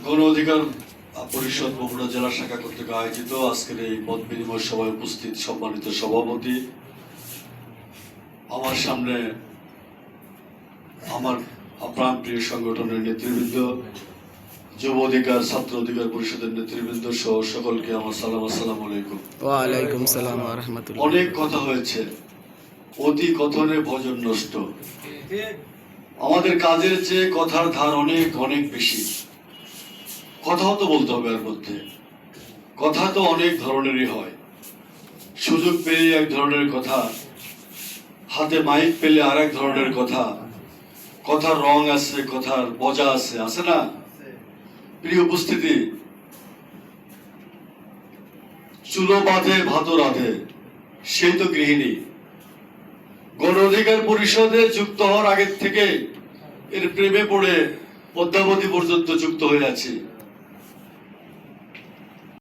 গণ অধিকার পরিষদ বগুড়া জেলা শাখা কর্তৃক আয়োজিত আজকের এই মত বিনিময় সভায় উপস্থিত সম্মানিত সভাপতি। আমার সামনে আমার প্রাণ প্রিয় সংগঠনের নেতৃবৃন্দ যুব অধিকার ছাত্র অধিকার পরিষদের নেতৃবৃন্দ সহ সকলকে আমার সালাম আসসালামু আলাইকুম। ওয়ালাইকুম সালাম রহমতুল্লাহ। অনেক কথা হয়েছে। অতি কথনে ভজন নষ্ট। আমাদের কাজের চেয়ে কথার ধার অনেক অনেক বেশি। কথাও তো বলতে হবে এর মধ্যে। কথা তো অনেক ধরনেরই হয়। সুযোগ পেলে এক ধরনের কথা, হাতে মাইক পেলে আর এক ধরনের কথা, কথার রং আছে, কথার মজা আছে আছে না? প্রিয় উপস্থিতি, চুলো বাঁধে ভাত রাধে, সেই তো গৃহিণী। গণ অধিকার পরিষদে যুক্ত হওয়ার আগের থেকে এর প্রেমে পড়ে পদ্মাবতী পর্যন্ত যুক্ত হয়ে আছি।